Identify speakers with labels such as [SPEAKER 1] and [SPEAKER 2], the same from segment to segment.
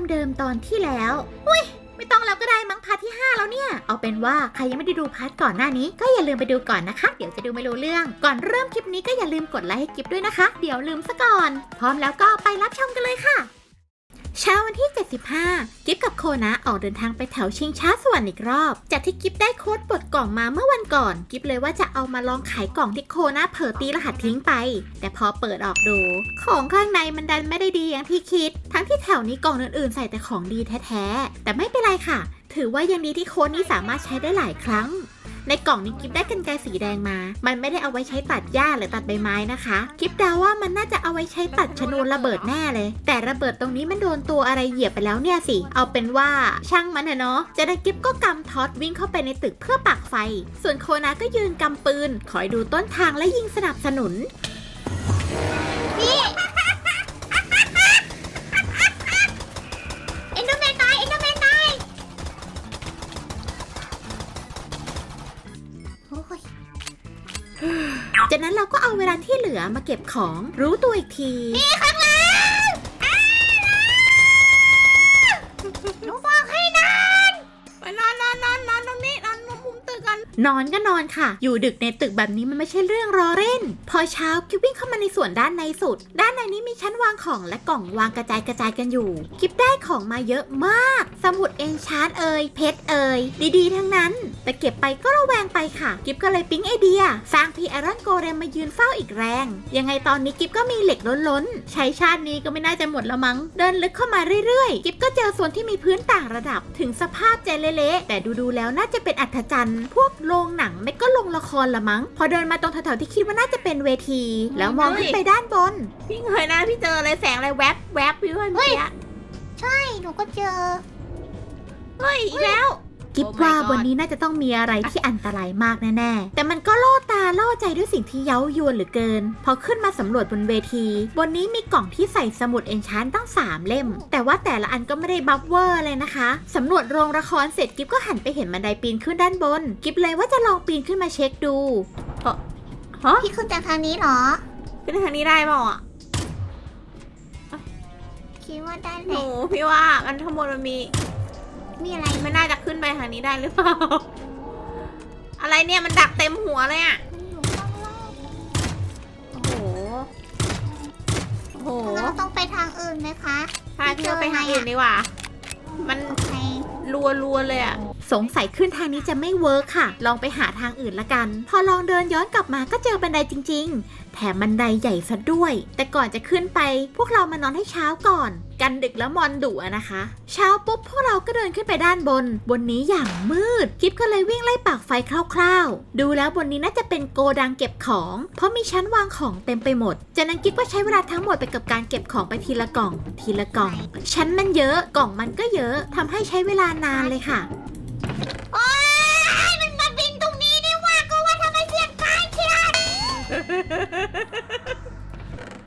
[SPEAKER 1] ามเดิมตอนที่แล้วอุ้ยไม่ต้องแล้วก็ได้มั้งพาร์ทที่ 5 แล้วเนี่ย เอาเป็นว่าใครยังไม่ได้ดูพาร์ทก่อนหน้านี้ ก็อย่าลืมไปดูก่อนนะคะ เดี๋ยวจะดูไม่รู้เรื่อง ก่อนเริ่มคลิปนี้ก็อย่าลืมกดไลค์ให้กิฟด้วยนะคะ เดี๋ยวลืมซะก่อน พร้อมแล้วก็ไปรับชมกันเลยค่ะ เช้าวันที่ 75 กิฟกับโคนะออกเดินทางไปแถวชิงช้าสวรรค์อีกรอบ จากที่กิฟได้โค้ดปลดกล่องมาเมื่อวันก่อน กิฟเลยว่าจะเอามาลองขายกล่องที่โคนะเผลอตีรหัสทิ้งไป แต่พอเปิดออกดู ของข้างในมันดันไม่ได้ดีอย่างที่คิด ทั้งที่แถวนี้กล่องอื่นๆใส่แต่ของดีแท้ๆ แต่ไม่เป็นไรค่ะ ถือว่ายังดีที่โค้ดนี้สามารถใช้ได้หลายครั้ง ในกล่องนี้กิฟได้กันไกรสีแดงมา มันไม่ได้เอาไว้ใช้ตัดหญ้าหรือตัดใบไม้นะคะกิฟเดาว่ามันน่าจะเอาไว้ใช้ตัดชนวนระเบิดแน่เลย แต่ระเบิดตรงนี้มันโดนตัวอะไรเหยียบไปแล้วเนี่ยสิ เอาเป็นว่าช่างมันเถอะเนาะจากนั้กิฟก็กำท็อตวิ่งเข้าไปในตึกเพื่อปักไฟ ส่วนโคนาก็ยืนกำปืน คอยดูต้นทางและยิงสนับสนุน จากนั้นเราก็เอาเวลาที่เหลือมาเก็บของรู้ตัวอีกที
[SPEAKER 2] นี่ค่ะ นอน
[SPEAKER 3] ก็น
[SPEAKER 1] อนค่ะ อยู่ดึกในตึกแบบนี้มันไม่ใช่เรื่องรอเล่น พอเช้ากิฟวิ่งเข้ามาในส่วนด้านในสุด ด้านในนี้มีชั้นวางของและกล่องวางกระจายกระจายกันอยู่ กิฟได้ของมาเยอะมาก สมุดเอนชาร์ตเอ่ยเพชรเอ่ยดีๆ ทั้งนั้น แต่เก็บไปก็ระแวงไปค่ะ กิฟก็เลยปิ๊งไอเดีย สร้างพีไอรอนโกเรมมายืนเฝ้าอีกแรง ยังไงตอนนี้กิฟก็มีเหล็กล้นๆ ใช้ชาตินี้ก็ไม่น่าจะหมดแล้วมั้ง เดินลึกเข้ามาเรื่อยๆ กิฟก็เจอส่วนที่มีพื้นต่างระดับ ถึงสภาพเจเละๆแต่ดูๆแล้วน่าจะเป็นอัศจรรย์พวกโรงหนังไม่ก็โรงละครละมั้ง พอเดินมาตรงแถวๆที่คิดว่าน่าจะเป็นเวที แล้วมองขึ้นไปด้านบน
[SPEAKER 3] พี่เงยหน้าพี่เจออะไรแสงอะไรแวบแวบพี่เพื่อน
[SPEAKER 2] เฮ้
[SPEAKER 3] เมื่
[SPEAKER 2] ย
[SPEAKER 3] อกี้
[SPEAKER 2] ใช่หนูก็เจอ
[SPEAKER 3] เฮ้ยอีกแล้ว
[SPEAKER 1] กิฟ
[SPEAKER 3] Oh my
[SPEAKER 1] ว่า
[SPEAKER 3] God
[SPEAKER 1] บนนี้น่าจะต้องมีอะไรที่อันตรายมากแน่ๆ แต่มันก็ล่อตาล่อใจด้วยสิ่งที่เย้ายวนเหลือเกิน พอขึ้นมาสำรวจบนเวที บนนี้มีกล่องที่ใส่สมุดเอนชานตั้ง 3 เล่ม แต่ว่าแต่ละอันก็ไม่ได้บัฟเวอร์เลยนะคะ สำรวจโรงละครเสร็จกิฟก็หันไปเห็นบันไดปีนขึ้นด้านบน กิฟเลยว่าจะลองปีนขึ้นมาเช็คดู
[SPEAKER 3] ฮะ
[SPEAKER 2] พี่ขึ้นจากทางนี้เหรอ
[SPEAKER 3] ขึ้นทางนี้ได้เปล่าอะ
[SPEAKER 2] คิดว่าได้
[SPEAKER 3] ห
[SPEAKER 2] แห
[SPEAKER 3] นู
[SPEAKER 2] ละ
[SPEAKER 3] พี่ว่ามันทั้งหมดมันมี
[SPEAKER 2] มีอะไร
[SPEAKER 3] ไม่น่าจะขึ้นไปทางนี้ได้หรือเปล่า อะไรเนี่ยมันดักเต็มหัวเลยอะ
[SPEAKER 2] มันอยู่ข้างล่าง
[SPEAKER 3] โอ้โหโอ้โห
[SPEAKER 2] เราต้องไปทางอื่นไหมคะ
[SPEAKER 3] พาพี่ว่าไปทางอื่นดีกว่า มัน
[SPEAKER 2] โอเค
[SPEAKER 3] รัวรัวๆเลยอะ
[SPEAKER 1] สงสัยขึ้นทางนี้จะไม่เวิร์กค่ะ ลองไปหาทางอื่นละกัน พอลองเดินย้อนกลับมาก็เจอบันไดจริง ๆ แถมบันไดใหญ่ซะด้วย แต่ก่อนจะขึ้นไป พวกเรามานอนให้เช้าก่อน กันดึกแล้วมอนดุอะนะคะ เช้าปุ๊บพวกเราก็เดินขึ้นไปด้านบน บนนี้อย่างมืดกิฟก็เลยวิ่งไล่ปากไฟคร่าวๆ ดูแล้วบนนี้น่าจะเป็นโกดังเก็บของ เพราะมีชั้นวางของเต็มไปหมด จากนั้นกิฟก็ใช้เวลาทั้งหมดไปกับการเก็บของไปทีละกล่อง ทีละกล่อง ชั้นมันเยอะกล่องมันก็เยอะทำให้ใช้เวลานานเลยค่ะ
[SPEAKER 2] โอ้ยมันมาบินตรงนี้นี่ว่าก็ว่าทำไมเสียงใกล้เชียว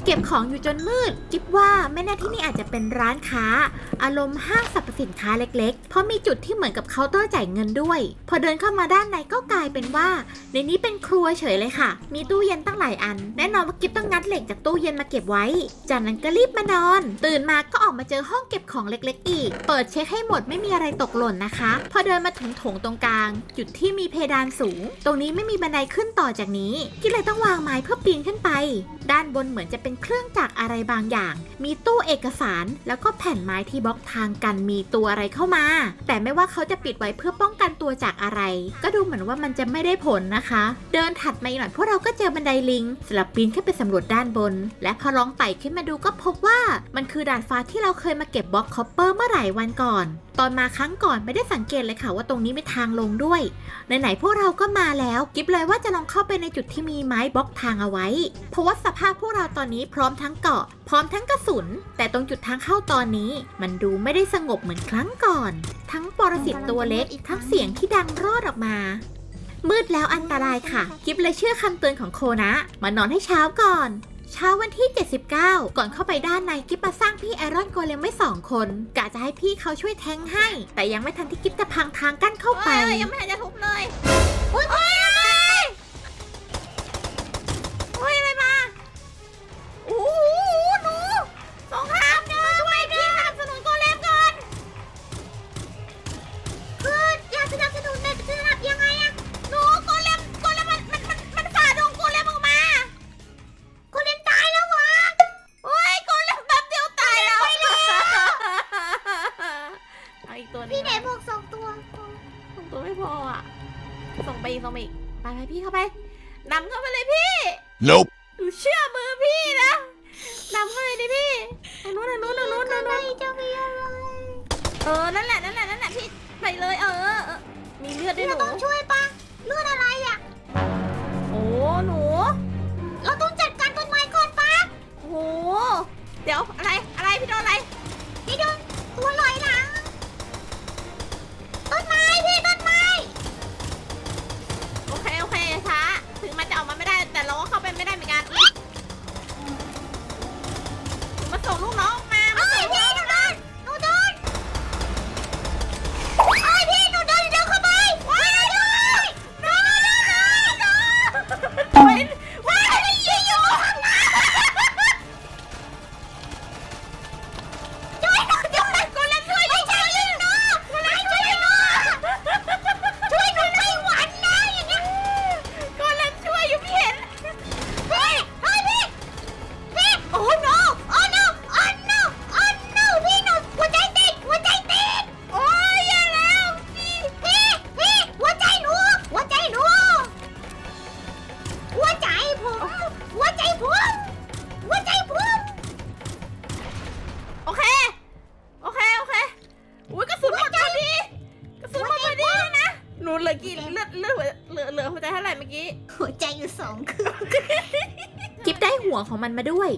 [SPEAKER 1] เก็บของอยู่จนมืด จิ๊บว่าไม่แน่ที่นี่อาจจะเป็นร้านค้า อารมณ์ห้างสรรพสินค้าเล็ก ๆ เพราะมีจุดที่เหมือนกับเคาน์เตอร์จ่ายเงินด้วย พอเดินเข้ามาด้านในก็กลายเป็นว่า ในนี้เป็นครัวเฉยเลยค่ะ มีตู้เย็นตั้งหลายอัน แน่นอนว่ากิ๊บต้องงัดเหล็กจากตู้เย็นมาเก็บไว้ จากนั้นก็รีบมานอน ตื่นมาก็ออกมาเจอห้องเก็บของเล็ก ๆ อีก เปิดเช็คให้หมดไม่มีอะไรตกหล่นนะคะ พอเดินมาถึงโถงตรงกลาง จุดที่มีเพดานสูง ตรงนี้ไม่มีบันไดขึ้นต่อจากนี้กิ๊บเลยต้องวางไม้เพื่อปีนขึ้นไป ด้านบนเหมือนจะเป็นเครื่องจักรอะไรบางอย่าง มีตู้เอกสาร แล้วก็แผ่นไม้ที่บล็อกทางกันมีตัวอะไรเข้ามา แต่ไม่ว่าเขาจะปิดไว้เพื่อป้องกันตัวจากอะไร ก็ดูเหมือนว่ามันจะไม่ได้ผลนะคะ เดินถัดมาอีกหน่อยพวกเราก็เจอบันไดลิงสลับปีนขึ้นไปสำรวจด้านบน และพอลองไต่ขึ้นมาดูก็พบว่ามันคือดานฟ้าที่เราเคยมาเก็บบล็อกคอปเปอร์เมื่อหลายวันก่อน ตอนมาครั้งก่อนไม่ได้สังเกตเลยค่ะว่าตรงนี้มีทางลงด้วยไหนๆพวกเราก็มาแล้ว กิฟเลยว่าจะลองเข้าไปในจุดที่มีไม้บล็อกทางเอาไว้ เพราะว่าสภาพพวกเราตอนนี้พร้อมทั้งเกาะ พร้อมทั้งกระสุน แต่ตรงจุดทางเข้าตอนนี้ มันดูไม่ได้สงบเหมือนครั้งก่อน ทั้งปรสิตตัวเล็กทั้งเสียงที่ดังรอดออกมา มืดแล้วอันตรายค่ะกิฟเลยเชื่อคำเตือนของโคนะมานอนให้เช้าก่อนเช้าวันที่ 79 ก่อนเข้าไปด้านในกิฟมาสร้างพี่ไอรอนโกเลมไว้สองคนกะจะให้พี่เขาช่วยแทงให้ แต่ยังไม่ทันที่กิฟจะพังทางกั้นเข้าไป
[SPEAKER 3] ยยังไม่ทันจะทุบเลย
[SPEAKER 2] อุ้ย
[SPEAKER 4] Nope.
[SPEAKER 3] หนูเชื่อมือพี่นะนำเข้าไปดิพี่ทางนู้นทางนู้นทางนู้นทาง
[SPEAKER 2] อะไร
[SPEAKER 3] นู้น
[SPEAKER 2] จะมีอะไร
[SPEAKER 3] เออ นั่นแหละ นั่นแหละ นั่นแหละพี่ ไปเลย เออเออเออมีเลือดด้วยห
[SPEAKER 2] เรา
[SPEAKER 3] นู
[SPEAKER 2] ต้องช่วยปะเลือดอะไรอะ
[SPEAKER 3] โอ้ หนู
[SPEAKER 2] เราต้องจัดการต้นไม้ก่อนปะ
[SPEAKER 3] โอ้โห เดี๋ยว อะไร อะไร พี่โดนอะไร
[SPEAKER 2] พี่โดนตัวลอยหลัง
[SPEAKER 3] ถึงม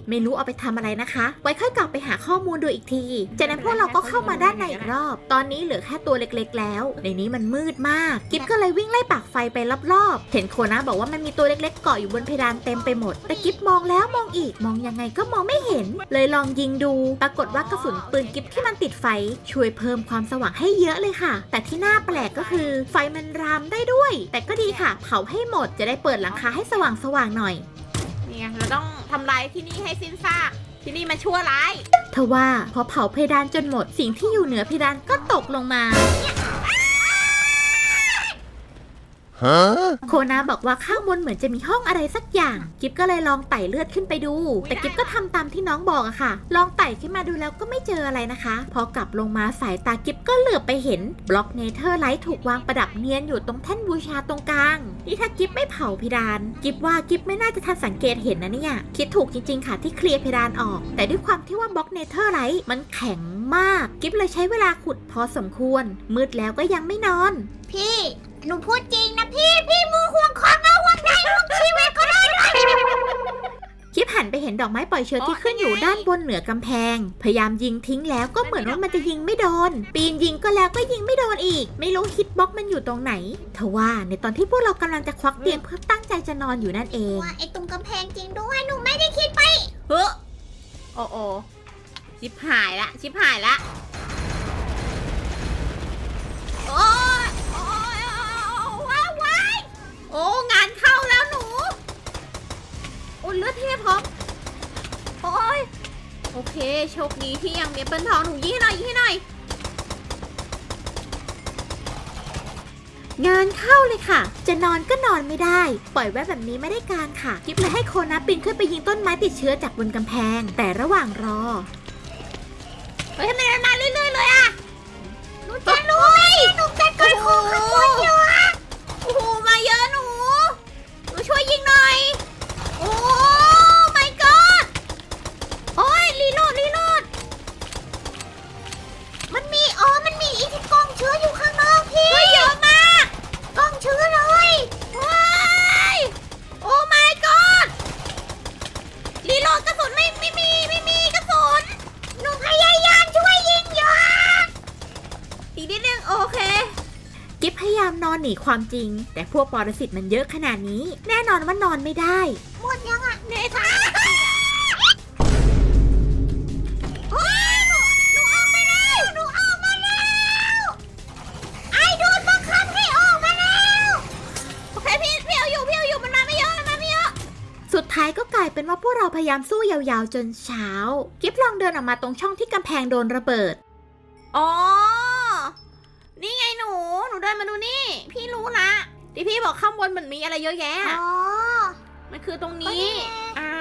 [SPEAKER 3] ไม่รู้เอา
[SPEAKER 2] ไป
[SPEAKER 3] ทำ
[SPEAKER 1] อะไรนะคะ ไว้ค่อยกลับไปหาข้อมูลดูอีกที จากนั้นพวกเราก็เข้ามาด้านในอีกรอบ ตอนนี้เหลือแค่ตัวเล็กๆ แล้ว ในนี้มันมืดมาก กิฟก็เลยวิ่งไล่ปากไฟไปรอบๆ เห็นโคนะบอกว่ามันมีตัวเล็กๆเกาะอยู่บนเพดานเต็มไปหมด แต่กิฟมองแล้วมองอีก มองยังไงก็มองไม่เห็น เลยลองยิงดู ปรากฏว่ากระสุนปืนกิฟที่มันติดไฟ ช่วยเพิ่มความสว่างให้เยอะเลยค่ะ แต่ที่น่าแปลกก็คือ ไฟมันรามได้ด้วย แต่ก็ดีค่ะ เผาให้หมดจะได้เปิดหลังคาให้สว่างๆหน่อย
[SPEAKER 3] ไงเราต้องทำลายที่นี่ให้สิ้นซากที่นี่มันชั่วร้าย
[SPEAKER 1] ทว่าพอเผาเพดานจนหมด สิ่งที่อยู่เหนือเพดานก็ตกลงมา โคนาบอกว่าข้างบนเหมือนจะมีห้องอะไรสักอย่าง กิฟก็เลยลองไต่เลือดขึ้นไปดู แต่กิฟก็ทำตามที่น้องบอกอะค่ะ ลองไต่ขึ้นมาดูแล้วก็ไม่เจออะไรนะคะ พอกลับลงมาสายตากิฟก็เหลือบไปเห็นบล็อกเนเธอร์ไลท์ถูกวางประดับเนียนอยู่ตรงแท่นบูชาตรงกลาง นี่ถ้ากิฟไม่เผาเพดาน กิฟว่ากิฟไม่น่าจะทันสังเกตเห็นนะเนี่ย คิดถูกจริงๆค่ะที่เคลียร์เพดานออก แต่ด้วยความที่ว่าบล็อกเนเธอร์ไลท์มันแข็งมาก กิฟเลยใช้เวลาขุดพอสมควร มืดแล้วก็ยังไม่นอน
[SPEAKER 2] พี่ หนูพูดจริงนะพี่ พี่มูห่วงของนะห่วงใจห่วงชีวิตก็ได้ด้วย
[SPEAKER 1] กิฟหันไปเห็นดอกไม้ปล่อยเชื้อที่ขึ้นอยู่ด้านบนเหนือกำแพง พยายามยิงทิ้งแล้วก็เหมือนว่ามันจะยิงไม่โดน ปีนยิงก็แล้วก็ยิงไม่โดนอีก ไม่รู้ฮิตบ็อกมันอยู่ตรงไหนทว่าในตอนที่พวกเรากำลังจะควักเตียงเพื่อตั้งใจจะนอนอยู่นั่นเอง
[SPEAKER 2] ว่าไอ้ตรงกำแพงจริงด้วยหนูไม่ได้คิดไป
[SPEAKER 3] เฮ้อโอ้โอชิบหายละ ชิบหายละ โอ้ อ้งานเข้าแล้วหนู โอ้เลือดเทพพร้อมโอ้ยโอเคโชคดีที่ยังมีเปิ้ลทองหนูยิงให้หน่อยยิงให้หน่อย
[SPEAKER 1] งานเข้าเลยค่ะ จะนอนก็นอนไม่ได้ ปล่อยไว้แบบนี้ไม่ได้การค่ะกิฟเลยให้โคนับปีนขึ้นไปยิงต้นไม้ติดเชื้อจากบนกำแพง แต่ระหว่างรอ
[SPEAKER 3] เฮ้ยทำไม ค
[SPEAKER 1] วามจริง แต่พวกปรสิตมันเยอะขนาดนี้ แน่นอนว่านอนไม่ได้
[SPEAKER 2] หมดยังอะ
[SPEAKER 3] เนทา
[SPEAKER 2] โอ้ยหนูหนูออกมาแล้วหนูออกมาแล้วไอ้โดนบังคับให้ออกมาแล้ว
[SPEAKER 3] โอเคพี่พี่เอาอยู่พี่เอาอยู่มันมาไม่เยอะมันมาไม่เยอะ
[SPEAKER 1] สุดท้ายก็กลายเป็นว่าพวกเราพยายามสู้ยาวๆจนเช้า กิฟลองเดินออกมาตรงช่องที่กำแพงโดนระเบิด
[SPEAKER 3] อ๋อนี่ไง หนูหนูเดินมาดูนี่ พี่รู้ละที่พี่บอกข้างบนมันมีอะไรเยอะแยะ
[SPEAKER 2] อ๋อ
[SPEAKER 3] มันคือตรง
[SPEAKER 2] ก็
[SPEAKER 3] นี้
[SPEAKER 2] นี่ไง
[SPEAKER 3] อ่า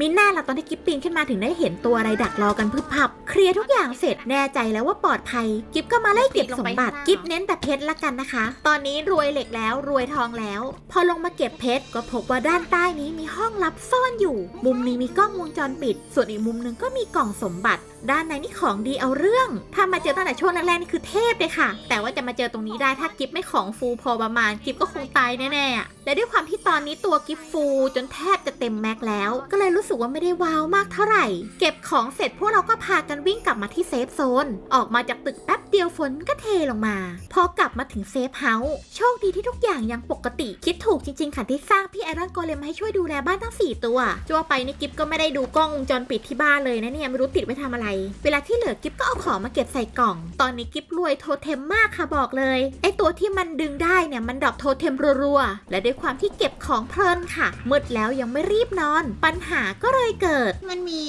[SPEAKER 1] มีหน้าละตอนที่กิฟปีนขึ้นมาถึงได้เห็นตัวอะไรดักรอกันพึบพับ เคลียร์ทุกอย่างเสร็จแน่ใจแล้วว่าปลอดภัย กิฟก็มาไล่เก็บสมบัติ กิฟเน้นแต่เพชรละกันนะคะ ตอนนี้รวยเหล็กแล้วรวยทองแล้ว พอลงมาเก็บเพชรก็พบว่าด้านใต้นี้มีห้องลับซ่อนอยู่ มุมนี้มีกล้องวงจรปิด ส่วนอีกมุมหนึงก็มีกล่องสมบัติ ด้านในนี่ของดีเอาเรื่อง ถ้ามาเจอตั้งแต่ช่วงแรกๆนี่คือเทพเลยค่ะ แต่ว่าจะมาเจอตรงนี้ได้ถ้ากิฟไม่ของฟูพอประมาณกิฟก็คงตายแน่ๆอะและด้วยความที่ตอนนี้ตัวกิฟฟูจนแทบจะเต็มแม็กแล้ว ก็เลยรู้สึกว่าไม่ได้ว้าวมากเท่าไหร่ เก็บของเสร็จพวกเราก็พากันวิ่งกลับมาที่เซฟโซน ออกมาจากตึกแป๊บเดียวฝนก็เทลงมา พอกลับมาถึงเซฟเฮาส์โชคดีที่ทุกอย่างยังปกติคิดถูกจริงๆค่ะที่สร้างพี่ไอรอนโกเลมให้ช่วยดูแลบ้านทั้ง 4 ตัวจัวไปนี่กิฟก็ไม่ได้ดูกล้องวงจรปิดที่บ้านเลยนะเนี่ยไม่รู้ติดไว้ทำอะไร เวลาที่เหลือกิฟก็เอาของมาเก็บใส่กล่อง ตอนนี้กิฟรวยโทเทมมากค่ะบอกเลยไอตัวที่มันดึงได้เนี่ยมันดรอปโทเทมรัวๆและด้วยความที่เก็บของเพลินค่ะมืดแล้วยังไม่รีบนอน ปัญหาก็เลยเกิด
[SPEAKER 2] มันมี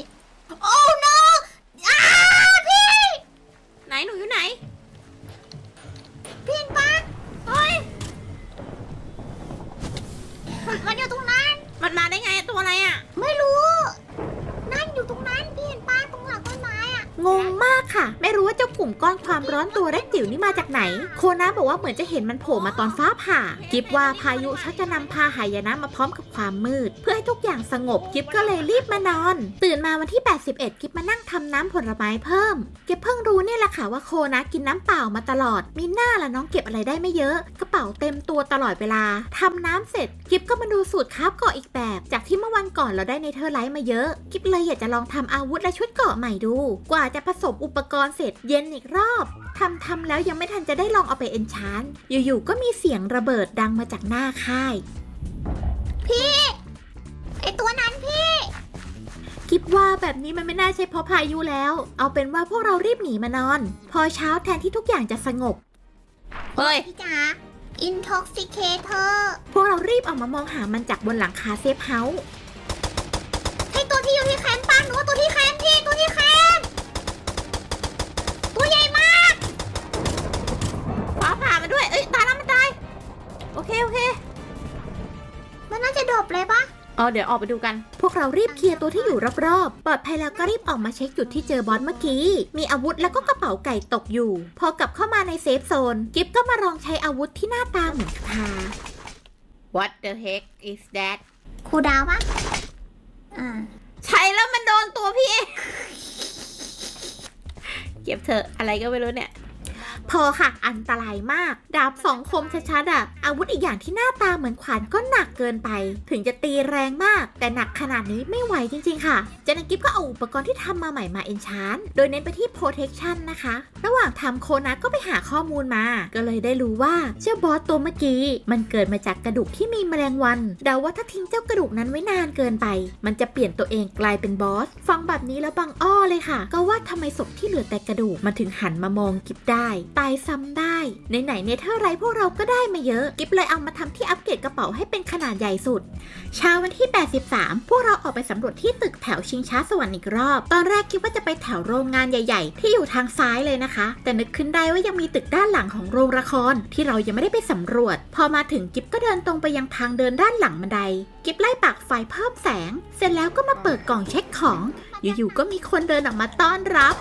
[SPEAKER 2] โอ้ no อ้าพี่
[SPEAKER 3] ไหนหนูอยู่ไหน
[SPEAKER 2] พี่เห็นปะเฮ้ยมันอยู่ตรงนั้น
[SPEAKER 3] มันมาได้ไงตัวอะไรอะ
[SPEAKER 2] ไม่รู้ นั่นอยู่ตรงนั้น พี่เห็นปะตรงหลังต้นไม้อะ
[SPEAKER 1] งงมากค่ะ ไม่รู้ว่าเจ้ากลุ่มก้อนความร้อนตัวเล็กจิ๋วนี่มาจากไหน โคนาบอกว่าเหมือนจะเห็นมันโผล่มาตอนฟ้าผ่า กิฟว่าพายุชักจะนำพาหายนะมาพร้อมกับความมืด เพื่อให้ทุกอย่างสงบกิฟก็เลยรีบมานอน ตื่นมาวันที่ 81 กิฟมานั่งทำน้ำผลไม้เพิ่มกิฟเพิ่งรู้เนี่ยแหละค่ะว่าโคนะกินน้ำเปล่ามาตลอด มีหน้าละน้องเก็บอะไรได้ไม่เยอะ กระเป๋าเต็มตัวตลอดเวลาทำน้ำเสร็จ กิฟก็มาดูสูตรคราฟเกาะอีกแบบ จากที่เมื่อวันก่อนเราได้ในเธอร์ไลท์มาเยอะ กิฟเลยอยากจะลองทำอาวุธและชุดเกาะใหม่ดู กว่าจะผสมอุปกรณ์เสร็จเย็นอีกรอบทำทำแล้วยังไม่ทันจะได้ลองเอาไปเอนชานอยู่ๆก็มีเสียงระเบิดดังมาจากหน้าค่าย
[SPEAKER 2] ไอตัวนั้นพี่
[SPEAKER 1] กิฟว่าแบบนี้มันไม่น่าใช่เพราะพายุแล้ว เอาเป็นว่าพวกเรารีบหนีมานอน พอเช้าแทนที่ทุกอย่างจะสงบ
[SPEAKER 3] เฮ้ย
[SPEAKER 2] พี่จ๋า intoxicator
[SPEAKER 1] พวกเรารีบออกมามองหามันจากบนหลังคาเซฟเฮาส์
[SPEAKER 2] ไอตัวที่อยู่ที่แคมป์ป้าหนูว่าตัวที่แคมป์พี่ตัวที่แคมป์ตัวใหญ่มาก
[SPEAKER 3] ฟ้าผ่ามา ด้วย เอ้ยตายแล้วมันตาย โอเคโอเค
[SPEAKER 2] มันน่าจะดบเลยปะ
[SPEAKER 3] อ๋อเดี๋ยวออกไปดูกัน
[SPEAKER 1] พวกเรารีบเคลียร์ตัวที่อยู่รอบๆ ปลอดภัยแล้วก็รีบออกมาเช็คจุดที่เจอบอสเมื่อกี้ มีอาวุธแล้วก็กระเป๋าไก่ตกอยู่ พอกลับเข้ามาในเซฟโซน กิฟก็มาลองใช้อาวุธที่หน้าตาเหมือนคาถา
[SPEAKER 3] What the heck is that
[SPEAKER 2] ครูดาวปะอ่า
[SPEAKER 3] ใช้แล้วมันโดนตัวพี่เอง เก็บเถอะอะไรก็ไม่รู้เนี่ย
[SPEAKER 1] พอค่ะ อันตรายมาก ดาบสองคมชัดๆอะอาวุธอีกอย่างที่หน้าตาเหมือนขวานก็หนักเกินไป ถึงจะตีแรงมาก แต่หนักขนาดนี้ไม่ไหวจริงๆค่ะ เจนันกิฟก็เอาอุปกรณ์ที่ทำมาใหม่มาเอนชานโดยเน้นไปที่ protection นะคะ ระหว่างทำโคนัสก็ไปหาข้อมูลมา ก็เลยได้รู้ว่าเจ้าบอสตัวเมื่อกี้ มันเกิดมาจากกระดูกที่มีแมลงวัน เดาว่าถ้าทิ้งเจ้ากระดูกนั้นไว้นานเกินไป มันจะเปลี่ยนตัวเองกลายเป็นบอส ฟังแบบนี้แล้วบังอ้อเลยค่ะ ก็ว่าทำไมศพที่เหลือแต่กระดูกมันถึงหันมามองกิฟได้ตายซ้ำได้ไหนๆเนเธอร์ไรพวกเราก็ได้มาเยอะ กิฟเลยเอามาทำที่อัปเกรดกระเป๋าให้เป็นขนาดใหญ่สุด เช้าวันที่ 83 พวกเราออกไปสำรวจที่ตึกแถวชิงช้าสวรรค์อีกรอบ ตอนแรกคิดว่าจะไปแถวโรงงานใหญ่ ๆ ที่อยู่ทางซ้ายเลยนะคะ แต่นึกขึ้นได้ว่ายังมีตึกด้านหลังของโรงละครที่เรายังไม่ได้ไปสำรวจ พอมาถึงกิฟก็เดินตรงไปยังทางเดินด้านหลังบันได กิฟไล่ปากไฟเพิ่มแสง เสร็จแล้วก็มาเปิดกล่องเช็คของ อยู่ๆก็มีคนเดินออกมาต้อนรับ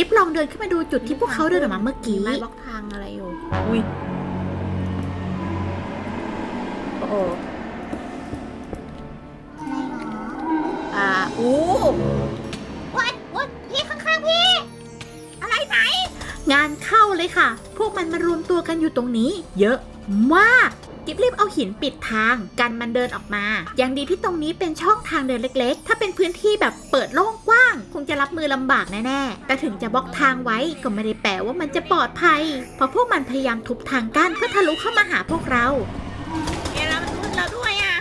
[SPEAKER 1] คลิปลองเดินขึ้นมาดูจุดที่พวกเขาเดินออกมาเมื่อกี้
[SPEAKER 3] ไม้บล็อกทางอะไรอยู่อุ้ยโอ้โห
[SPEAKER 2] อะไรหรอ
[SPEAKER 3] อ่าอู้
[SPEAKER 2] วัดวัดพี่ข้างๆพี่ อะไรไหน
[SPEAKER 1] งานเข้าเลยค่ะ พวกมันมารวมตัวกันอยู่ตรงนี้ เยอะมาก กิบรีบเอาหินปิดทาง กันมันเดินออกมา ยังดีที่ตรงนี้เป็นช่องทางเดินเล็ก ๆ ถ้าเป็นพื้นที่แบบเปิดโล่งกว้าง คงจะรับมือลำบากแน่ๆ แต่ถึงจะบล็อกทางไว้ก็ไม่ได้แปลว่ามันจะปลอดภัย เพราะพวกมันพยายามทุบทางกั้นเพื่อทะลุเข้ามาหาพวกเรา
[SPEAKER 3] เดี๋ยวเรามันขึ้นเราด้วยอะ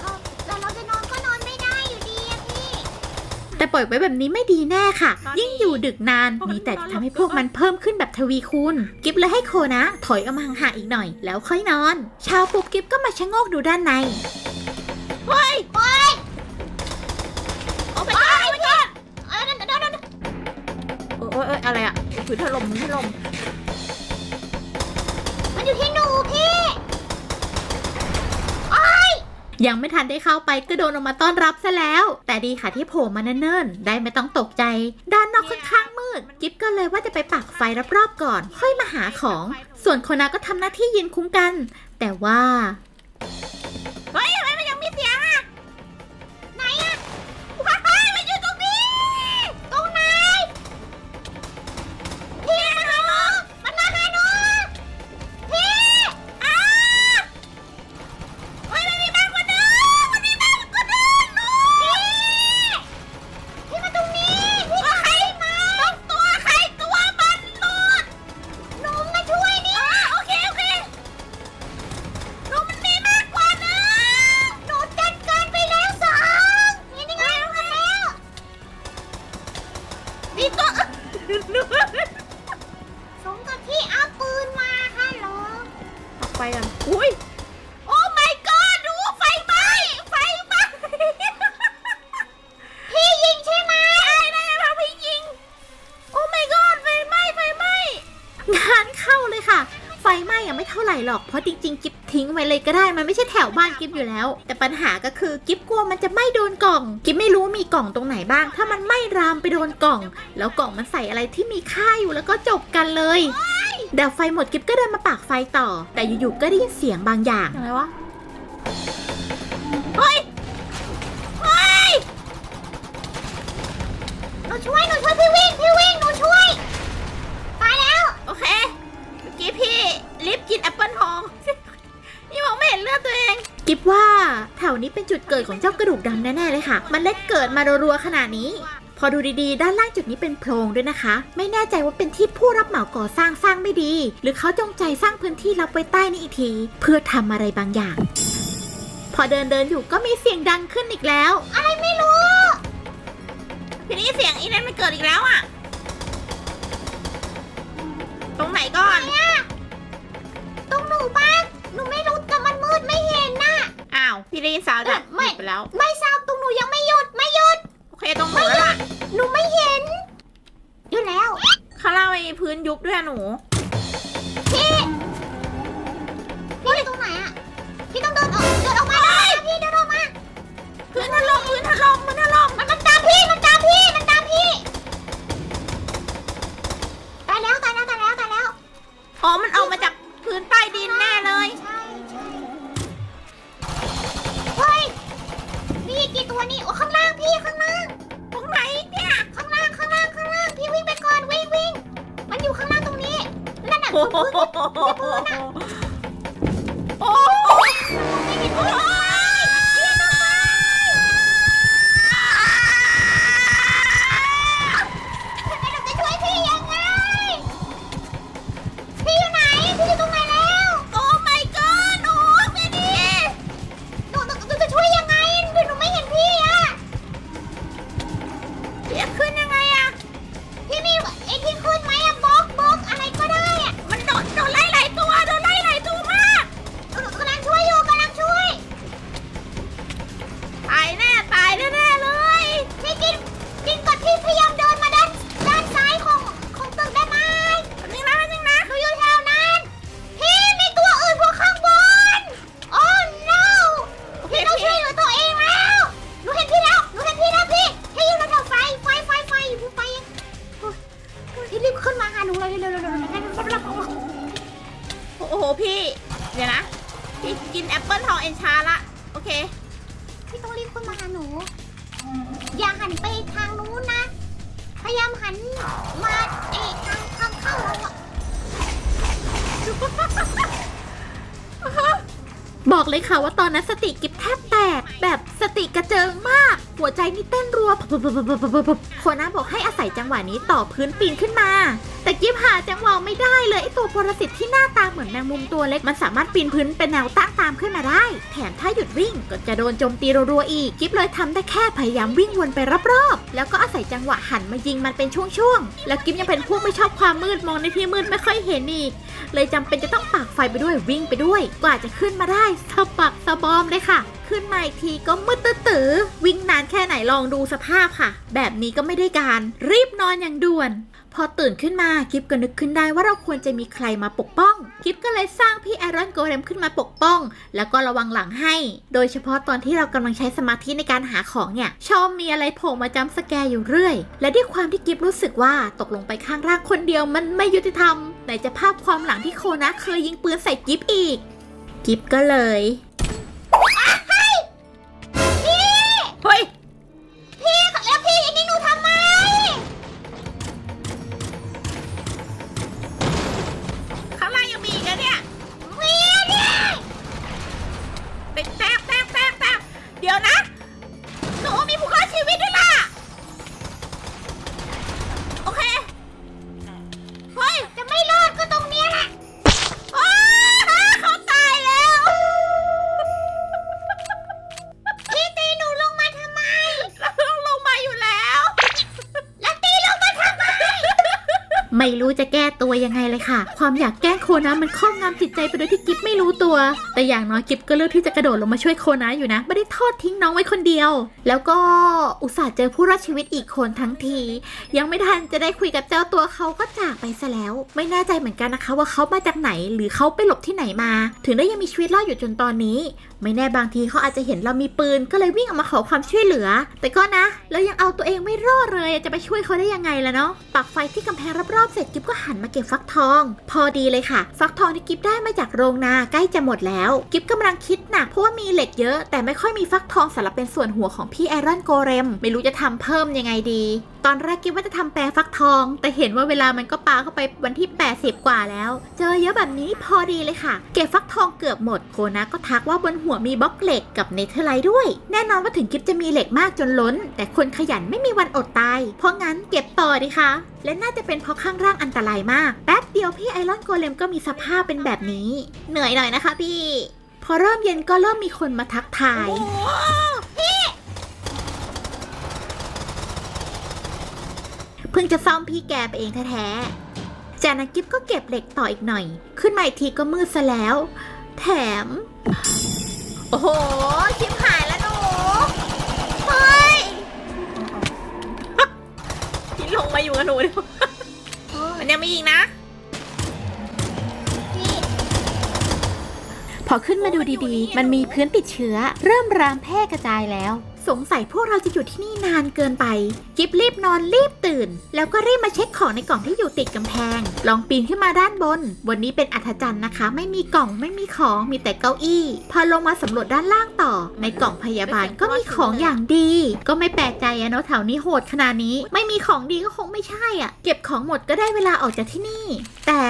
[SPEAKER 2] เอาแล้วเราจะนอนก็นอนไม่ได้อยู่ดีอะพี่
[SPEAKER 1] แต่ปล่อยไว้แบบนี้ไม่ดีแน่ค่ะ
[SPEAKER 3] ตอนนี้
[SPEAKER 1] ยิ่งอยู่ดึกนาน
[SPEAKER 3] พวกมัน
[SPEAKER 1] มีแต่
[SPEAKER 3] นอน
[SPEAKER 1] ทำให้
[SPEAKER 3] หลับ
[SPEAKER 1] พวกมันเพิ่มขึ้นแบบทวีคูณกิฟเลยให้โคนะ ถอยออกมาห่างๆอีกหน่อย แล้วค่อยนอน เช้าปุ๊บกิฟก็มาชะโงกดูด้านใน
[SPEAKER 3] เฮ้ย
[SPEAKER 2] โอ้ย
[SPEAKER 3] โอ้ไปจ้าไปจ้า
[SPEAKER 2] เอ้ยเดี๋ยวเดี๋ยวเดี๋ยวเดี๋ยว
[SPEAKER 3] โอ้ยโอ้ยอะไรอะถือถล่มถือถล่ม
[SPEAKER 2] มันอยู่ที่หนูพี่
[SPEAKER 1] ยังไม่ทันได้เข้าไปก็โดนออกมาต้อนรับซะแล้ว แต่ดีค่ะที่โผล่มาเนิ่นๆได้ไม่ต้องตกใจ ด้านนอกค่อนข้างมืด กิ๊บก็เลยว่าจะไปปักไฟรอบๆก่อน ค่อยมาหาของ ส่วนโคนาก็ทำหน้าที่ยืนคุ้มกัน แต่ว่า
[SPEAKER 3] เฮ้ยทำไม ไฟ
[SPEAKER 1] กันอุ้ย
[SPEAKER 3] โอ้ my god ดูไฟไหม้ไฟไหม้พี่ยิงใช่ไหมใช่ได้แล้วพี่ยิง โอ้ my god ไฟไหม้ไฟไหม้
[SPEAKER 1] งานเข้าเลยค่ะ ไฟไหม้ยังไม่เท่าไหร่หรอก เพราะจริงๆ กิฟทิ้งไว้เลยก็ได้ มันไม่ใช่แถวบ้านกิฟอยู่แล้ว แต่ปัญหาก็คือกิฟกลัวมันจะไหม้โดนกล่อง กิฟไม่รู้มีกล่องตรงไหนบ้าง ถ้ามันไหม้รามไปโดนกล่อง แล้วกล่องมันใส่อะไรที่มีค่าอยู่แล้วก็จบกันเลย ดับไฟหมดกิฟก็เดินมาปากไฟต่อ แต่อยู่ๆก็ได้ยินเสียงบางอย่าง
[SPEAKER 3] อะไรวะเฮ้ยเฮ้ยหนูช่วยหนูช่วยพี่วิ่งพี่วิ่งหนูช่วยตายแล้ว โอเคเมื่อกี้พี่ลิฟต์กินแอปเปิลทอง นี่มองไม่เห็นเลือดตัวเอง
[SPEAKER 1] กิฟว่าแถวนี้เป็นจุดเกิดของเจ้ากระดูกดำแน่ๆเลยค่ะ มันเล็ดเกิดมารัวๆขนาดนี้พ อดูดีๆ ด้านล่างจุดนี้เป็นโพรงด้วยนะคะ ไม่แน่ใจว่าเป็นที่ผู้รับเหมาก่อสร้างสร้างไม่ดี หรือเขาจงใจสร้างพื้นที่รับไว้ใต้นี้อีกที เพื่อทำอะไรบางอย่าง พอเดินเดินๆอยู่ก็มีเสียงดังขึ้นอีกแล้ว
[SPEAKER 3] อะไรไม่รู้ ทีนี้เสียงอีนั้นมันเกิดอีกแล้วอะตรงไหนก่อนตรงหนูบ้านหนูไม่รู้แต่มันมืดไม่เห็นน่ะอ้าวพี่ได้ยินสาวดับ
[SPEAKER 2] ไม่
[SPEAKER 3] ไปแล้ว
[SPEAKER 2] ไม่ทราบตรงหนูยังไม่หยุดไม่หยุด
[SPEAKER 3] โอ เคตรงหนูแล้วล่ะ
[SPEAKER 2] หนูไม่เห็นหยุดแล้ว
[SPEAKER 3] ข้างล่างมีพื้นยุบด้วยอะหนู
[SPEAKER 2] พี่พี่อยู่ตรงไหนอะพี่ต้องเดินออก เดินออกมาได้นะพี่เดินออกมา
[SPEAKER 3] พื้นถล่มพื้นถล่มพื้นถล่ม
[SPEAKER 2] มันมันตามพี่ มันตามพี่ มันตามพี่ ตายแล้วตายแล้วตายแล้วตายแล้ว
[SPEAKER 3] อ๋อ มันออกมาจากพื้นใต้ดินแน่เลย
[SPEAKER 2] ใช่ใช่ โอ้
[SPEAKER 3] โห
[SPEAKER 2] นพื้น
[SPEAKER 3] โอ้โห
[SPEAKER 2] ไม่มีพื้น เลย
[SPEAKER 3] ค่ะ
[SPEAKER 1] ว่าตอนนั้นสติกิฟแทบแตก แบบสติกระเจิงมาก หัวใจนี่เต้นรัวโคนาบอกให้อาศัยจังหวะนี้ต่อพื้นปีนขึ้นมา แต่กิฟหาจังหวะไม่ได้เลยไอตัวปรสิตที่หน้าตาเหมือนแมงมุมตัวเล็กมันสามารถปีนพื้นเป็นแนวตั้ ตามขึ้นมาได้ แถมถ้าหยุดวิ่งก็จะโดนโจมตีรัวๆอีกกิฟเลยทำได้แค่พยายามวิ่งวนไปรอบๆ แล้วก็อาศัยจังหวะหันมายิงมันเป็นช่วงๆ แล้วกิฟยังเป็นพวกไม่ชอบความมืดมองในที่มืดไม่ค่อยเห็นอีก เลยจำเป็นจะต้องปากไฟไปด้วยวิ่งไปด้วย กว่าจะขึ้นมาได้สะบักสะบอมเลยค่ะขึ้นมาอีกทีก็มืดตื้อวิ่งนานแค่ไหนลองดูสภาพค่ะ แบบนี้ก็ไม่ได้การ รีบนอนอย่างด่วน พอตื่นขึ้นมากิฟก็นึกขึ้นได้ว่าเราควรจะมีใครมาปกป้องกิฟก็เลยสร้างพี่ไอรอนโกเลมขึ้นมาปกป้อง แล้วก็ระวังหลังให้ โดยเฉพาะตอนที่เรากำลังใช้สมาธิในการหาของเนี่ย ชอบมีอะไรโผล่มาจำสแกอยู่เรื่อย และด้วยความที่กิฟรู้สึกว่าตกลงไปข้างล่างคนเดียวมันไม่ยุติธรรมไหนจะภาพความหลังที่โคนะเคยยิงปืนใส่กิฟอีก กิฟก็เลย เฮ้ย
[SPEAKER 2] พี่แล้วพี่ยิงหนูทำ
[SPEAKER 1] เลยค่ะ ความอยากแกล้งโคนะมันครอบงำจิตใจไปโดยที่กิฟไม่รู้ตัว แต่อย่างน้อยกิฟก็เลือกที่จะกระโดดลงมาช่วยโคนะอยู่นะ ไม่ได้ทอดทิ้งน้องไว้คนเดียว แล้วก็อุตส่าห์เจอผู้รอดชีวิตอีกคนทั้งที ยังไม่ทันจะได้คุยกับเจ้าตัวเขาก็จากไปซะแล้ว ไม่แน่ใจเหมือนกันนะคะว่าเขามาจากไหนหรือเขาไปหลบที่ไหนมา ถึงได้ยังมีชีวิตรอดอยู่จนตอนนี้ ไม่แน่บางทีเขาอาจจะเห็นเรามีปืนก็เลยวิ่งออกมาขอความช่วยเหลือ แต่ก็นะแล้วยังเอาตัวเองไม่รอดเลยจะไปช่วยเขาได้ยังไงล่ะเนาะปักไฟที่กำแพงรอบๆเสร็จกิฟก็หันมาเก็บฟักทอง พอดีเลยค่ะฟักทองที่กิฟได้มาจากโรงนาใกล้จะหมดแล้ว กิฟกำลังคิดหนักเพราะว่ามีเหล็กเยอะ แต่ไม่ค่อยมีฟักทองสำหรับเป็นส่วนหัวของพี่ไอรอนโกเรม ไม่รู้จะทำเพิ่มยังไงดี ตอนแรกกิฟว่าจะทำแปรฟักทอง แต่เห็นว่าเวลามันก็ปาเข้าไปวันที่ 80 กว่าแล้ว เจอเยอะแบบนี้พอดีเลยค่ะ เก็บฟักทองเกือบหมดโคนะก็ทักว่าบนหัวมีบล็อกเหล็กกับเนเธอร์ไลท์ด้วย แน่นอนว่าถึงกิฟจะมีเหล็กมากจนล้น แต่คนขยันไม่มีวันอดตาย เพราะงั้นเก็บต่อดีค่ะและน่าจะเป็นเพราะข้างล่างอันตรายมาก แป๊บเดียวพี่ไอรอนโกเลมก็มีสภาพเป็นแบบนี้ เหนื่อยหน่อยนะคะพี่ พอเริ่มเย็นก็เริ่มมีคนมาทักทาย
[SPEAKER 3] โอ้โห
[SPEAKER 1] เพิ่งจะซ่อมพี่แกไปเองแท้ๆจากนั้นกิฟก็เก็บเหล็กต่ออีกหน่อย ขึ้นมาอีกทีก็มืดซะแล้ว แถม
[SPEAKER 3] โอ้โหชิบหายแล้วหนู
[SPEAKER 2] เฮ้ย
[SPEAKER 3] ที่ลงมาอยู่กับหนูเดี๋ยวมันยังมีอีกนะ
[SPEAKER 2] พี่
[SPEAKER 1] พอขึ้นมาดูดีๆ มันมีพื้นติดเชื้อ เริ่มรามแพร่กระจายแล้ว สงสัยพวกเราจะอยู่ที่นี่นานเกินไป กิฟรีบนอนรีบตื่น แล้วก็รีบมาเช็คของในกล่องที่อยู่ติดกำแพง ลองปีนขึ้นมาด้านบน วันนี้เป็นอัธจันทร์นะคะ ไม่มีกล่องไม่มีของมีแต่เก้าอี้ พอลงมาสำรวจด้านล่างต่อ ในกล่องพยาบาลก็มีของอย่างดี ก็ไม่แปลกใจอะเนาะแถวนี้โหดขนาดนี้ ไม่มีของดีก็คงไม่ใช่อะเก็บของหมดก็ได้เวลาออกจากที่นี่ แต่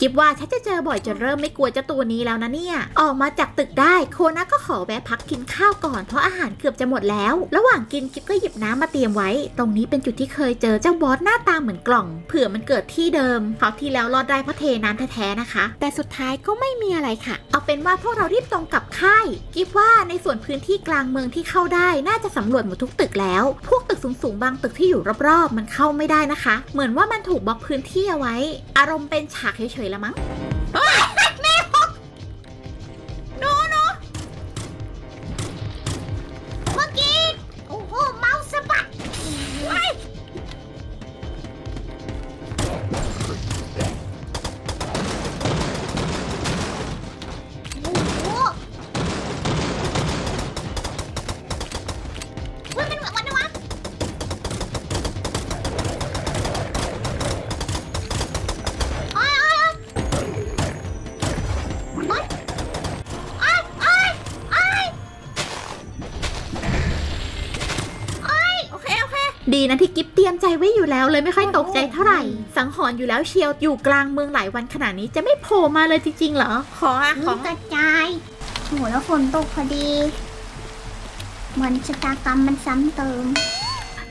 [SPEAKER 1] กิบว่าฉันจะเจอบ่อยจนเริ่มไม่กลัวเจ้าตัวนี้แล้วนะเนี่ย ออกมาจากตึกได้โคนะก็ขอแวะพักกินข้าวก่อนเพราะอาหารเกือบจะหมดแล้ว ระหว่างกินกิบก็หยิบน้ำมาเตรียมไว้ ตรงนี้เป็นจุดที่เคยเจอเจ้าบอสหน้าตาเหมือนกล่อง เผื่อมันเกิดที่เดิมคราวที่แล้วรอดได้เพราะเทน้ำแท้ๆนะคะ แต่สุดท้ายก็ไม่มีอะไรค่ะ เอาเป็นว่าพวกเรารีบตรงกลับค่ายกิบว่าในส่วนพื้นที่กลางเมืองที่เข้าได้น่าจะสำรวจหมดทุกตึกแล้ว พวกตึกสูงๆบางตึกที่อยู่รอบๆมันเข้าไม่ได้นะคะ เหมือนว่ามันถูกบล็อกพื้นที่เอาไว้ อารมณ์เป็นฉากเฉยๆละมั้ง
[SPEAKER 2] ดีนะ
[SPEAKER 1] ที่กิฟเตรียมใจไว้อยู่แล้วเลยไม่ค่อยตกใจเท่าไหร่ สังหรณ์อยู่แล้วเชียวอยู่กลางเมืองหลายวันขนาดนี้จะไม่โผล่มาเลยจริงๆเหรอ
[SPEAKER 3] ของอะข
[SPEAKER 2] มั
[SPEAKER 3] อนง
[SPEAKER 2] กระจายโหแล้วฝนตกพอดี เหมือนชะตากรรมมันซ้ำเติม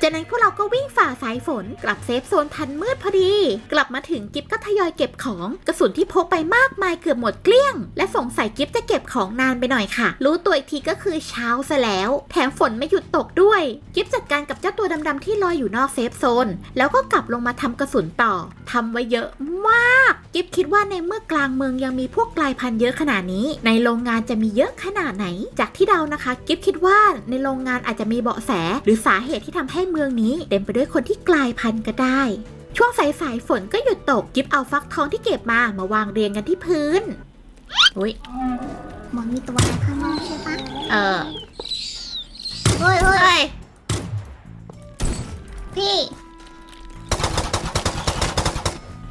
[SPEAKER 1] จากนั้นพวกเราก็วิ่งฝ่าสายฝนกลับเซฟโซนทันมืดพอดี กลับมาถึงกิฟก็ทยอยเก็บของกระสุนที่พกไปมากมายเกือบหมดเกลี้ยง และสงสัยกิฟจะเก็บของนานไปหน่อยค่ะ รู้ตัวอีกทีก็คือเช้าซะแล้ว แถมฝนไม่หยุดตกด้วย กิฟจัดการกับเจ้าตัวดำๆที่ลอยอยู่นอกเซฟโซน แล้วก็กลับลงมาทำกระสุนต่อทำไว้เยอะมาก กิฟคิดว่าในเมื่อกลางเมืองยังมีพวกกลายพันธุ์เยอะขนาดนี้ ในโรงงานจะมีเยอะขนาดไหน จากที่เดานะคะ กิฟคิดว่าในโรงงานอาจจะมีเบาะแส หรือสาเหตุที่ทำให้เมืองนี้เต็มไปด้วยคนที่กลายพันธุ์ก็ได้ ช่วงสายสายๆฝนก็หยุดตกกิฟเอาฟักทองที่เก็บมามาวางเรียงกันที่พื้นอุ้ย
[SPEAKER 2] หมอนมีตัวอะไรข้างนอกใช่ปะ
[SPEAKER 1] เออ
[SPEAKER 2] เฮ้ยเฮ้ย
[SPEAKER 1] เฮ้ย
[SPEAKER 2] พี่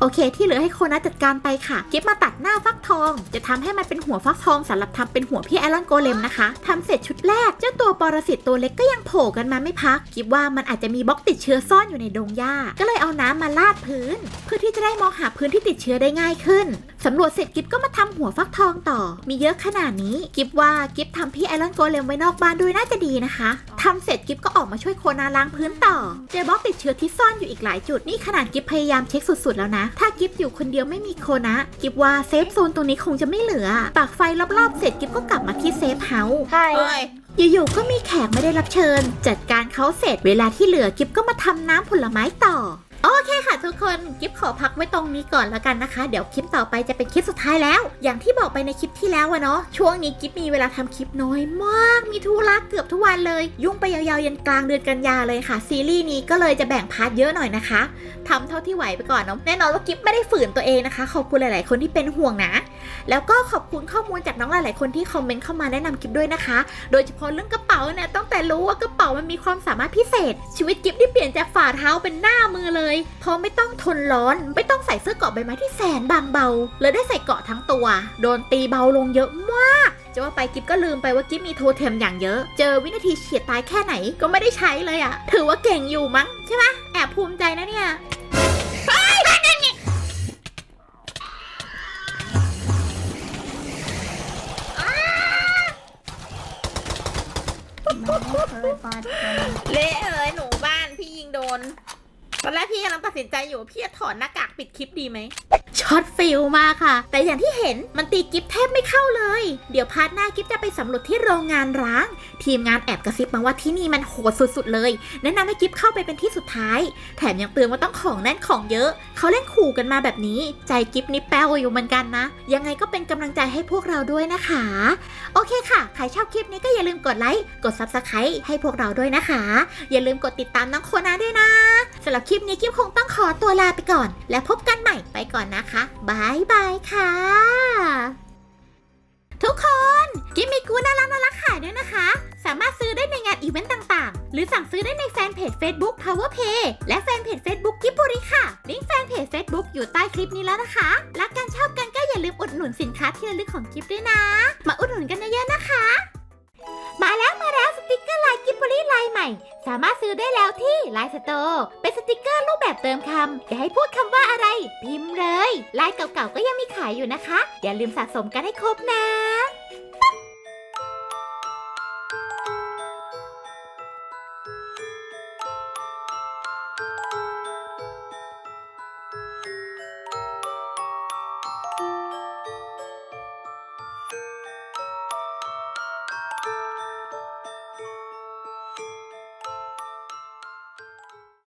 [SPEAKER 1] โอเค ที่เหลือให้โคนัทจัดการไปค่ะ กิฟมาตัดหน้าฟักทอง จะทำให้มันเป็นหัวฟักทองสำหรับทำเป็นหัวพี่ไอรอนโกเลมนะคะทำเสร็จชุดแรก เจ้าตัวปรสิตตัวเล็กก็ยังโผล่กันมาไม่พัก กิฟว่ามันอาจจะมีบล็อกติดเชื้อซ่อนอยู่ในดงหญ้า ก็เลยเอาน้ำมาลาดพื้น เพื่อที่จะได้มองหาพื้นที่ติดเชื้อได้ง่ายขึ้นสำรวจเสร็จกิฟก็มาทำหัวฟักทองต่อ มีเยอะขนาดนี้ กิฟว่ากิฟทำพี่ไอรอนโกเลมไว้นอกบ้านด้วยน่าจะดีนะคะทำเสร็จกิฟก็ออกมาช่วยโคนาล้างพื้นต่อ เจอบล็อกติดเชื้อที่ซ่อนอยู่อีกหลายจุด นี่ขนาดกิฟพยายามเช็คสุดๆแล้วนะ ถ้ากิฟอยู่คนเดียวไม่มีโคนะ กิฟว่าเซฟโซนตรงนี้คงจะไม่เหลือ ปากไฟรอบๆเสร็จกิฟก็กลับมาที่เซฟเฮาส์
[SPEAKER 2] ใช่
[SPEAKER 3] เฮ้ย
[SPEAKER 1] อยู่ๆก็มีแขกไม่ได้รับเชิญ จัดการเขาเสร็จเวลาที่เหลือกิฟก็มาทำน้ำผลไม้ต่อโอ เคค่ะทุกคนกิฟขอพักไว้ตรงนี้ก่อนแล้วกันนะคะ เดี๋ยวคลิปต่อไปจะเป็นคลิปสุดท้ายแล้ว อย่างที่บอกไปในคลิปที่แล้วอะเนาะช่วงนี้กิฟมีเวลาทำคลิปน้อยมาก มีธุระเกือบทุกวันเลย ยุ่งไปยาวๆยันกลางเดือนกันยาเลยค่ะ ซีรีส์นี้ก็เลยจะแบ่งพาร์ทเยอะหน่อยนะคะทำเท่าที่ไหวไปก่อนเนาะแน่นอนว่ากิฟไม่ได้ฝืนตัวเองนะคะ ขอบคุณหลาย ๆ คนที่เป็นห่วงนะ แล้วก็ขอบคุณข้อมูลจากน้องหลาย ๆ คนที่คอมเมนต์เข้ามาแนะนำกิฟด้วยนะคะ โดยเฉพาะเรื่องกระเป๋าเนี่ยตั้งแต่รู้ว่ากระเป๋ามันมีความสามารถพิเศษ ชีวิตกิฟที่เปลี่ยนจากฝ่าเท้าเป็นหน้ามือเลยเพราะไม่ต้องทนร้อนไม่ต้องใส่เสื้อเกราะใบไม้ที่แสนบางเบาเลยได้ใส่เกราะทั้งตัว โดนตีเบาลงเยอะมากจะว่าไปกิฟก็ลืมไปว่ากิฟมีโทเทมอย่างเยอะ เจอวินาทีเฉียดตายแค่ไหนก็ไม่ได้ใช้เลยอะถือว่าเก่งอยู่มั้งใช่ไหมแอบภูมิใจนะเนี่ย
[SPEAKER 2] เลอดภัย
[SPEAKER 3] เละเลยหนูบ้านพี่ยิงโดน ตอนแรกพี่กำลังตัดสินใจอยู่พี่จะถอดหน้ากากปิดคลิปดีไหม
[SPEAKER 1] ช็อตฟิลมากค่ะ แต่อย่างที่เห็นมันตีกิฟแทบไม่เข้าเลย เดี๋ยวพาร์ทหน้ากิฟจะไปสำรวจที่โรงงานร้าง ทีมงานแอบกระซิบมาว่าที่นี่มันโหดสุดๆเลย แนะนำให้กิฟเข้าไปเป็นที่สุดท้าย แถมยังเตือนว่าต้องของแน่นของเยอะ เขาเล่นขู่กันมาแบบนี้ ใจกิฟนี่แป้วอยู่เหมือนกันนะ ยังไงก็เป็นกำลังใจให้พวกเราด้วยนะคะ โอเคค่ะ ใครชอบคลิปนี้ก็อย่าลืมกดไลค์ กด Subscribe ให้พวกเราด้วยนะคะ อย่าลืมกดติดตามน้องโคนาด้วยนะสำหรับคลิปปนี้กิ๊ฟคงต้องขอตัวลาไปก่อน และพบกันใหม่ไปก่อนนะคะบายบายค่ะ ทุกคนกิ๊ฟมีกูน่ารักน่ารักขายด้วยนะคะ สามารถซื้อได้ในงานอีเวนต์ต่างๆ หรือสั่งซื้อได้ในแฟนเพจ Facebook Powerpay และแฟนเพจ Facebook กิฟบุริค่ะ ลิงก์แฟนเพจ Facebook อยู่ใต้คลิปนี้แล้วนะคะรักกันชอบกันก็อย่าลืมอุดหนุนสินค้าที่ระลึกของกิ๊ฟด้วยนะ มาอุดหนุนกันเยอะๆนะคะ มาแล้วมาแล้ว ติกเกอร์ลายกิบบรี่ลายใหม่ สามารถซื้อได้แล้วที่ไลน์สโตร์เป็นสติกเกอร์รูปแบบเติมคำ อยากให้พูดคำว่าอะไร พิมพ์เลย ลายเก่าๆก็ยังมีขายอยู่นะคะ อย่าลืมสะสมกันให้ครบนะ